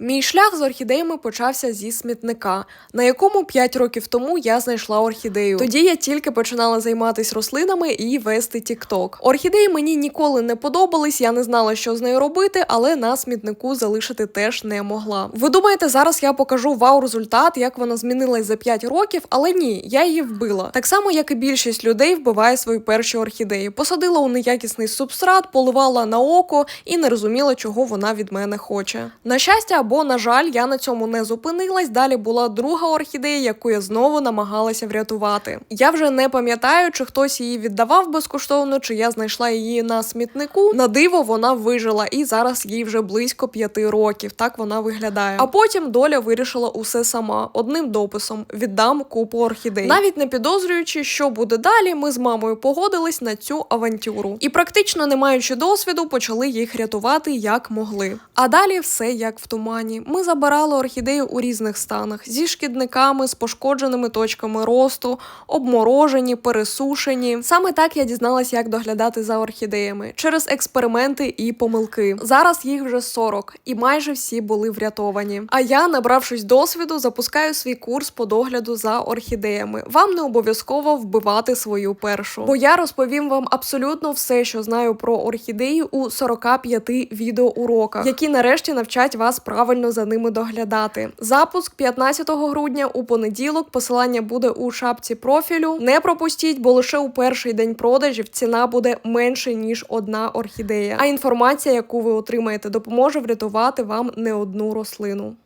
Мій шлях з орхідеями почався зі смітника, на якому 5 років тому я знайшла орхідею. Тоді я тільки починала займатися рослинами і вести тікток. Орхідеї мені ніколи не подобались, я не знала, що з нею робити, але на смітнику залишити теж не могла. Ви думаєте, зараз я покажу вау результат, як вона змінилась за 5 років, але ні, я її вбила. Так само, як і більшість людей вбиває свої перші орхідеї. Посадила у неякісний субстрат, поливала на око і не розуміла, чого вона від мене хоче. На щастя, або на жаль, я на цьому не зупинилась. Далі була друга орхідея, яку я знову намагалася врятувати. Я вже не пам'ятаю, чи хтось її віддавав безкоштовно, чи я знайшла її на смітнику. На диво вона вижила, і зараз їй вже близько п'яти років. Так вона виглядає. А потім доля вирішила усе сама одним дописом: віддам купу орхідей. Навіть не підозрюючи, що буде далі, ми з мамою погодились на цю авантюру. І практично не маючи досвіду, почали їх рятувати як могли. А далі все як в тумані. Ми забирали орхідеї у різних станах зі шкідниками, з пошкодженими точками росту, обморожені, пересушені. Саме так я дізналась, як доглядати за орхідеями через експерименти і помилки. Зараз їх вже 40, і майже всі були врятовані. А я, набравшись досвіду, запускаю свій курс по догляду за орхідеями. Вам не обов'язково вбивати свою першу, бо я розповім вам абсолютно все, що знаю про орхідеї у 45 відеоуроках, які нарешті навчать вас правильно за ними доглядати. Запуск 15 грудня у понеділок. Посилання буде у шапці профілю. Не пропустіть, бо лише у перший день продажів ціна буде менше ніж одна орхідея. А інформація, яку ви отримаєте, допоможе врятувати вам не одну рослину.